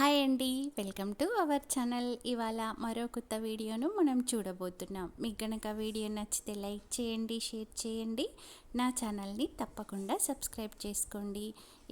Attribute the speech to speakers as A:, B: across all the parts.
A: Hi అండి. Welcome to our channel. ఇవాళ మరో కొత్త వీడియోను మనం చూడబోతున్నాం. మీకు గనక వీడియో నచ్చితే లైక్ చేయండి షేర్ చేయండి. నా ఛానల్ని తప్పకుండా సబ్స్క్రైబ్ చేసుకోండి.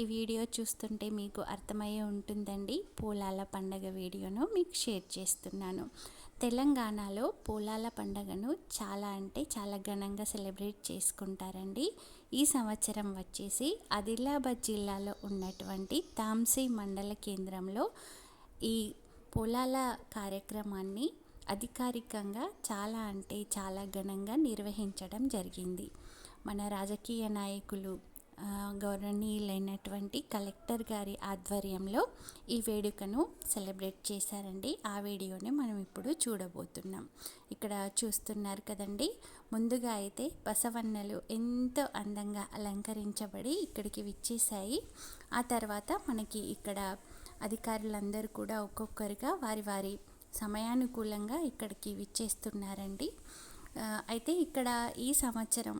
A: ఈ వీడియో చూస్తుంటే మీకు అర్థమయ్యే ఉంటుందండి. పూలాల పండగ వీడియోను మీకు షేర్ చేస్తున్నాను. తెలంగాణలో పూలాల పండగను చాలా అంటే చాలా ఘనంగా సెలబ్రేట్ చేసుకుంటారండి. ఈ సంవత్సరం వచ్చేసి ఆదిలాబాద్ జిల్లాలో ఉన్నటువంటి తాంసీ మండల కేంద్రంలో ఈ పొలాల కార్యక్రమాన్ని అధికారికంగా చాలా అంటే చాలా ఘనంగా నిర్వహించడం జరిగింది. మన రాజకీయ నాయకులు గౌరవనీయులైనటువంటి కలెక్టర్ గారి ఆధ్వర్యంలో ఈ వేడుకను సెలబ్రేట్ చేశారండి. ఆ వీడియోని మనం ఇప్పుడు చూడబోతున్నాం. ఇక్కడ చూస్తున్నారు కదండి. ముందుగా అయితే బసవన్నలు ఎంతో అందంగా అలంకరించబడి ఇక్కడికి విచ్చేసాయి ఆ తర్వాత మనకి ఇక్కడ అధికారులందరూ కూడా ఒక్కొక్కరుగా వారి వారి సమయానుకూలంగా ఇక్కడికి విచ్చేస్తున్నారండి. అయితే ఇక్కడ ఈ సంవత్సరం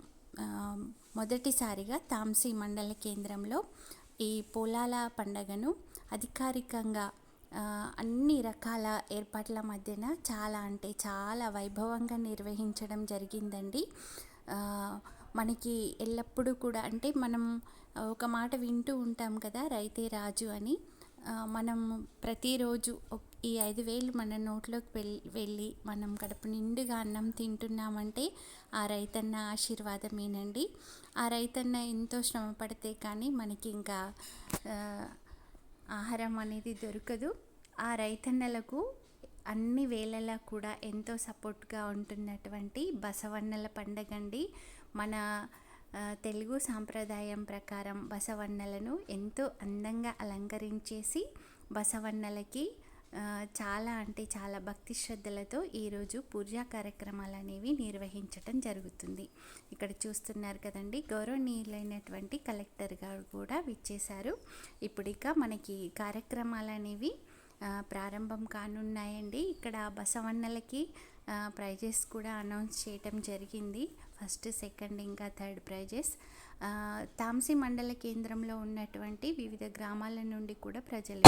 A: మొదటిసారిగా తాంసీ మండల కేంద్రంలో ఈ పొలాల పండగను అధికారికంగా అన్ని రకాల ఏర్పాట్ల మధ్యన చాలా అంటే చాలా వైభవంగా నిర్వహించడం జరిగిందండి. మనకి ఎల్లప్పుడూ కూడా అంటే మనం ఒక మాట వింటూ ఉంటాం కదా రైతే రాజు అని. మనం ప్రతిరోజు ఈ ఐదు వేలు మన నోట్లోకి వెళ్ళి వెళ్ళి మనం కడుపు నిండుగా అన్నం తింటున్నామంటే ఆ రైతన్న ఆశీర్వాదమేనండి. ఆ రైతన్న ఎంతో శ్రమ పడితే కానీ మనకి ఇంకా ఆహారం అనేది దొరకదు. ఆ రైతన్నలకు అన్ని వేళలా కూడా ఎంతో సపోర్ట్గా ఉంటున్నటువంటి బసవన్నల పండగ అండి మన తెలుగు సాంప్రదాయం ప్రకారం బసవన్నలను ఎంతో అందంగా అలంకరించేసి బసవన్నలకి చాలా అంటే చాలా భక్తి శ్రద్ధలతో ఈరోజు పూజా కార్యక్రమాలు అనేవి నిర్వహించటం జరుగుతుంది. ఇక్కడ చూస్తున్నారు కదండి గౌరవనీయులైనటువంటి కలెక్టర్ గారు కూడా విచ్చేశారు. ఇప్పుడు ఇక మనకి కార్యక్రమాలు అనేవి ప్రారంభం కానున్నాయండి. ఇక్కడ బసవన్నలకి ప్రైజెస్ కూడా అనౌన్స్ చేయటం జరిగింది. ఫస్ట్ సెకండ్ ఇంకా థర్డ్ ప్రైజెస్. తాంసి మండల కేంద్రంలో ఉన్నటువంటి వివిధ గ్రామాల నుండి కూడా ప్రజలు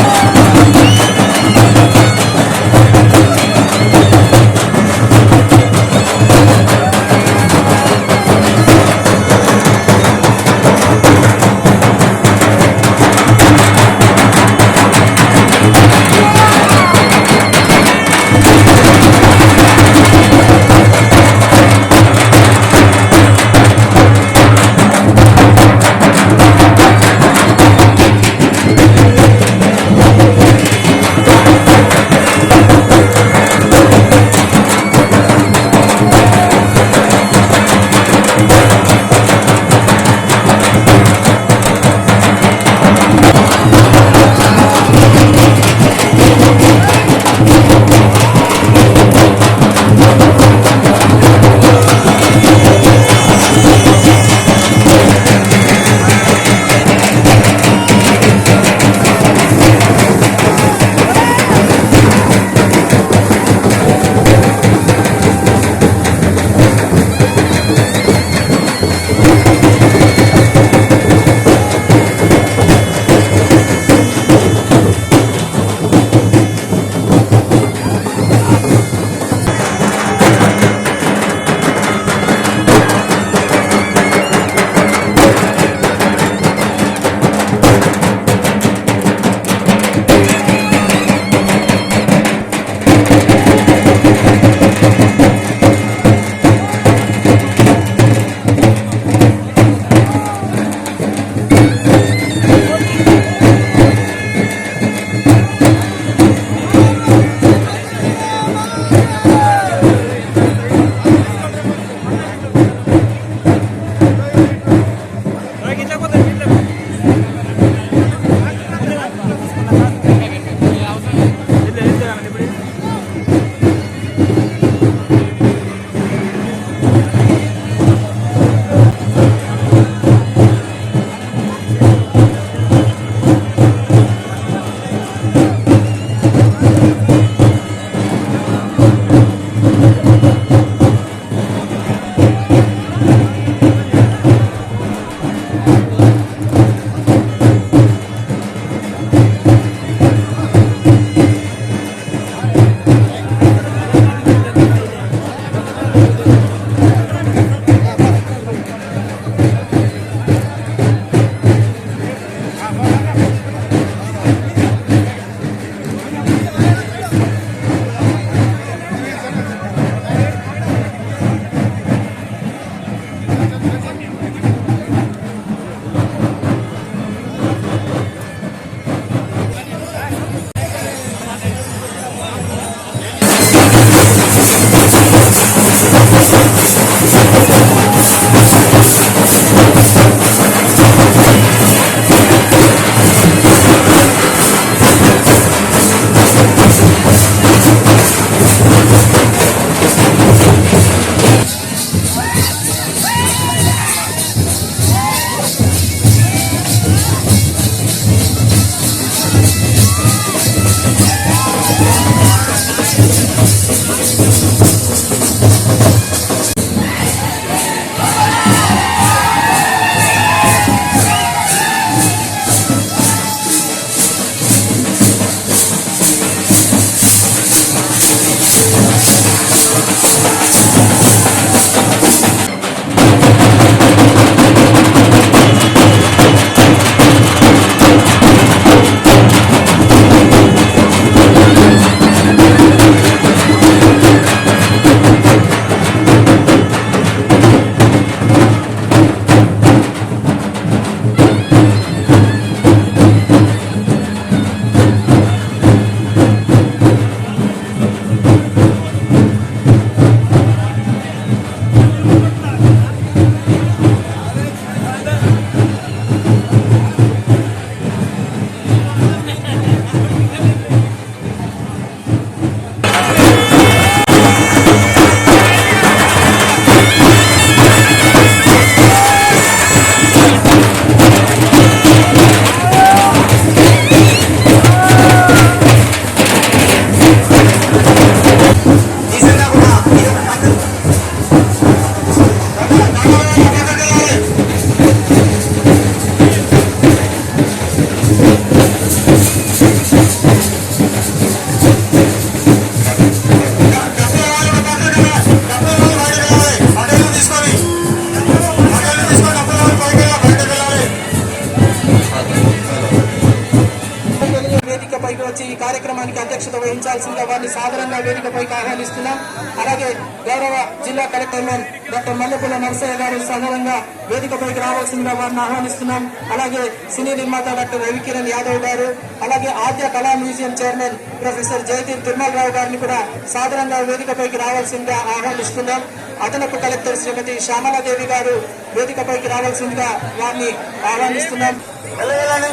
B: వేదికపైకి వచ్చి ఈ కార్యక్రమానికి అధ్యక్షత వహించాల్సిందిగా వారిని సాధారణంగా వేదికపైకి ఆహ్వానిస్తున్నాం. అలాగే గౌరవ జిల్లా కలెక్టర్ డాక్టర్ మల్లెపూల నరసయ్య గారు సాధారణంగా వేదికపైకి రావాల్సిందిగా వారిని ఆహ్వానిస్తున్నాం. అలాగే సినీ నిర్మాత డాక్టర్ రవికిరణ్ యాదవ్ గారు అలాగే Adya Kala museum chairman professor Jayadeep Tirumalarao గారిని కూడా సాధారణంగా వేదికపైకి రావాల్సిందిగా ఆహ్వానిస్తున్నాం. అదనపు కలెక్టర్ శ్రీమతి శ్యామలాదేవి గారు వేదికపైకి రావాల్సిందిగా వారిని ఆహ్వానిస్తున్నాం.
C: వెళ్ళగలండి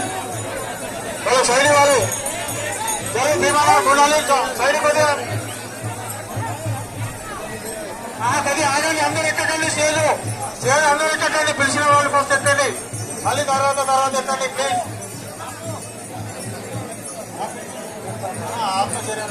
C: వాళ్ళు సైడ్ జై భీమా కొనాలి సైడ్ కొద్దిగా. అది ఆగండి అందరూ ఎక్కకండి స్టేజ్. స్టేజ్ ఎక్కకండి పిలిచిన వాళ్ళు ఫస్ట్ ఎక్కండి మళ్ళీ తర్వాత తర్వాత ఎక్కండి ప్లీజ్ ఆత్మచర్య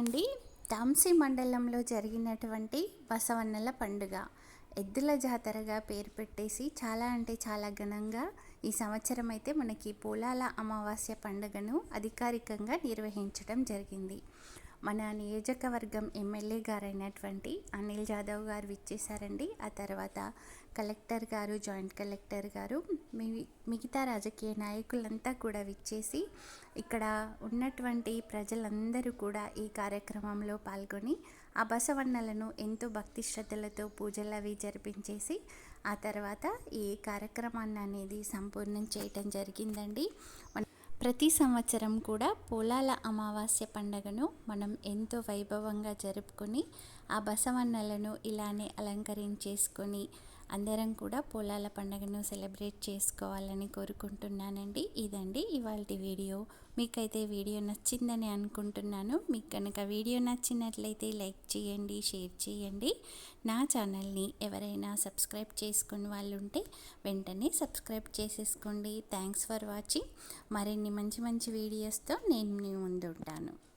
A: అండి. తాంసీ మండలంలో జరిగినటువంటి బసవన్నల పండుగ. ఎద్దుల జాతరగా పేరు పెట్టేసి చాలా అంటే చాలా ఘనంగా ఈ సంవత్సరం అయితే మనకి పోలాల అమావాస్య పండుగను అధికారికంగా నిర్వహించడం జరిగింది. మన నియోజకవర్గం ఎమ్మెల్యే గారైనటువంటి అనిల్ జాదవ్ గారు విచ్చేశారండి. ఆ తర్వాత కలెక్టర్ గారు జాయింట్ కలెక్టర్ గారు మిగతా రాజకీయ నాయకులంతా కూడా విచ్చేసి ఇక్కడ ఉన్నటువంటి ప్రజలందరూ కూడా ఈ కార్యక్రమంలో పాల్గొని ఆ బసవన్నలను ఎంతో భక్తి శ్రద్ధలతో పూజలు అవి జరిపించేసి ఆ తర్వాత ఈ కార్యక్రమాన్ని అనేది సంపూర్ణం చేయటం జరిగిందండి. ప్రతి సంవత్సరం కూడా పొలాల అమావాస్య పండగను మనం ఎంతో వైభవంగా జరుపుకొని ఆ బసవన్నలను ఇలానే అలంకరించేసుకొని అందరం కూడా పొలాల పండుగను సెలబ్రేట్ చేసుకోవాలని కోరుకుంటున్నానండి. ఇదండి ఇవాళ వీడియో. మీకైతే వీడియో నచ్చిందని అనుకుంటున్నాను. మీకు కనుక వీడియో నచ్చినట్లయితే లైక్ చేయండి షేర్ చేయండి. నా ఛానల్ని ఎవరైనా సబ్స్క్రైబ్ చేసుకుని వాళ్ళు ఉంటే వెంటనే సబ్స్క్రైబ్ చేసేసుకోండి. Thanks for watching. మరిన్ని మంచి మంచి వీడియోస్తో నేను మీ ముందు ఉంటాను